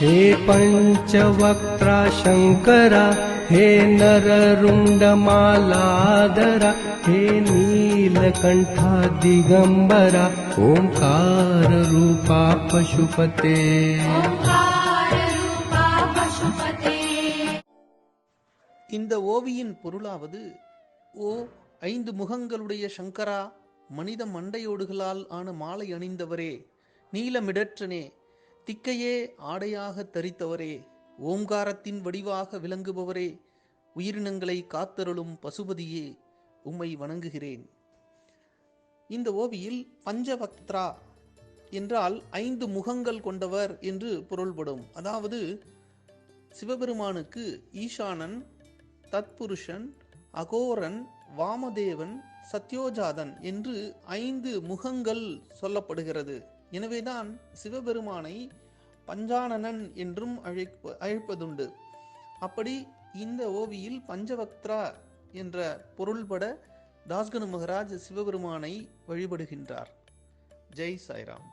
हे पञ्चवक्त्रा शङ्करा हे नररुण्डमालादरा हे नीलकण्ठा दिगम्बरा ओङ्काररूपा पशुपते ओङ्काररूपा पशुपते இந்த ஓவியின் பொருளாவது ஓ ஐந்து முகங்களுடைய சங்கரா மனித மண்டையோடுகளால் ஆன மாலை அணிந்தவரே நீலமிடற்றனே திக்கையே ஆடையாக தரித்தவரே ஓங்காரத்தின் வடிவாக விளங்குபவரே உயிரினங்களை காத்தருளும் பசுபதியே உம்மை வணங்குகிறேன். இந்த ஓவியில் பஞ்சவக்த்ரா என்றால் ஐந்து முகங்கள் கொண்டவர் என்று பொருள்படும். அதாவது சிவபெருமானுக்கு ஈசானன் தத்புருஷன் அகோரன் வாமதேவன் சத்யோஜாதன் என்று ஐந்து முகங்கள் சொல்லப்படுகிறது. எனவேதான் சிவபெருமானை பஞ்சானனன் என்றும் அழைப்ப அழைப்பதுண்டு. அப்படி இந்த ஓவியில் பஞ்சவக்த்ரா என்ற பொருள்பட தாஸ்கனு மகராஜ் சிவபெருமானை வழிபடுகின்றார். ஜெய் சாய்ராம்.